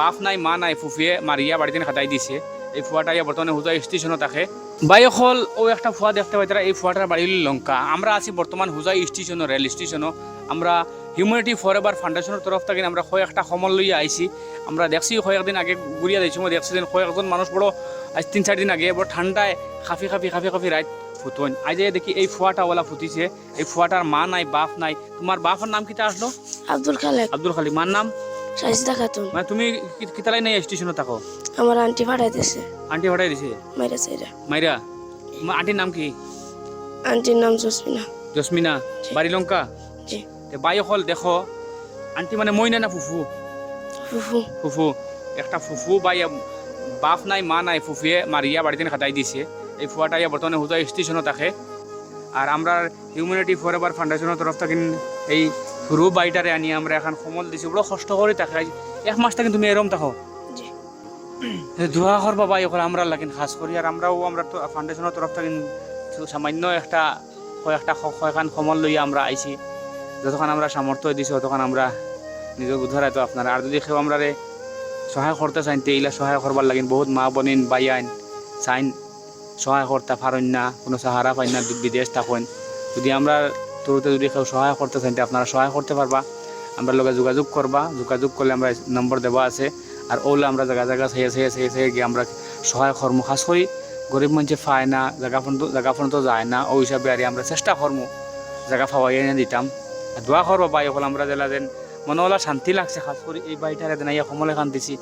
বাপ নাই মা নাই ফুফিয়ে মারিয়া বাড়িতে খাটাই দিছে। এই ফুয়াটা ইয়া বর্তমানে হুজা স্টেশনে থাকে। বাই হল ও একটা ফুয়া দেখতে পাই তারা এই ফুয়াটার বাড়ি লঙ্কা আমরা আছি বর্তমান হুজাই স্টেশনও রেল স্টেশনও আমরা হিউম্যানিটি ফর এভার ফাউন্ডেশনের তরফ থেকে আমরা কয় একটা সমল লইয়া আইছি আমরা দেখছি কয়েকদিন আগে ঘুরিয়া দিয়েছি মই দেখছি কয়েকজন মানুষ বড় আজ তিন চার দিন আগে বড় ঠান্ডায় খাফি খাফি খাফি খাফি রাত ফুটন। আজ দেখি এই ফুয়াটা ওলা ফুটিছে। এই ফুয়াটার মা নাই বাপ নাই। তোমার বাপের নাম কিটা আসলো আব্দুল খালেক। আব্দুল খালি মার নাম? সাইজদা খাতুন মানে তুমি কিতালাই নাই স্টেশনে থাকো? আমার আন্টি ভাড়াই দিছে। আন্টি হঠাই দিছে? মাইরা সাইরা মাইরা? আন্টির নাম কি? আন্টির নাম জসমিনা। জসমিনা। বাড়ি লঙ্কা? জি। তে বাই হল দেখো আন্টি মানে মইনা না ফুফু? ফুফু। ফুফু। একটা ফুফু বাই বাপ নাই মা নাই ফুফুয়ে মারিয়া বাড়িতে খাটাই দিছে। এই ফুয়াটা ইয়া বর্তমানে হুজা স্টেশনে থাকে। আর আমরা হিউম্যানিটি ফর এভার ফাউন্ডেশনের তরফ থেকে এই সরু বাড়িটারে আনি আমরা এখন সমল দিছি। বড় কষ্ট করে থাকে এক মাস থেকে তুমি এরম থাকো। দোয়া করবা বাই ওখানে আমরা লাগিন খাস করি আর আমরাও আমরা তো ফাউন্ডেশনের তরফ থেকে সামান্য একটা কয়েকটা কয়েকখান সমল লইয়া আমরা আইছি। যতক্ষণ আমরা সামর্থ্য দিছি ততক্ষণ আমরা নিজের উদ্ধার তো আপনারা আর যদি কেউ আমরা সহায় করতে চাইন তে এইলা সহায় করবার লাগিন বহুত মা বনিন বাই আইন চাইন সহায় করতে পারেন না কোনো সাহারা পাইন না বিদেশ থাকেন। যদি আমরা তোরতে যদি কেউ সহায় করতে চাইন তে আপনারা সহায় করতে পারবা। আমরা লগে যোগাযোগ করবা। যোগাযোগ করলে আমরা নম্বর দেওয়া আছে। আর ওলে আমরা জায়গা জায়গা সেই সেই সেই সেই গিয়ে আমরা সহায় কর্ম খাস করি। গরিব মানুষে পায় না, জায়গা পর্যন্ত জায়গা পর্যন্ত যায় না। ওই হিসাবে আর আমরা চেষ্টা করব জায়গা পাওয়াই এনে দিতাম। দোয়া করব বাই হল আমরা জেলা যেন মনে হলা শান্তি লাগছে খাস করে। এই বাড়িটারে দেন ইয়া খান দিছি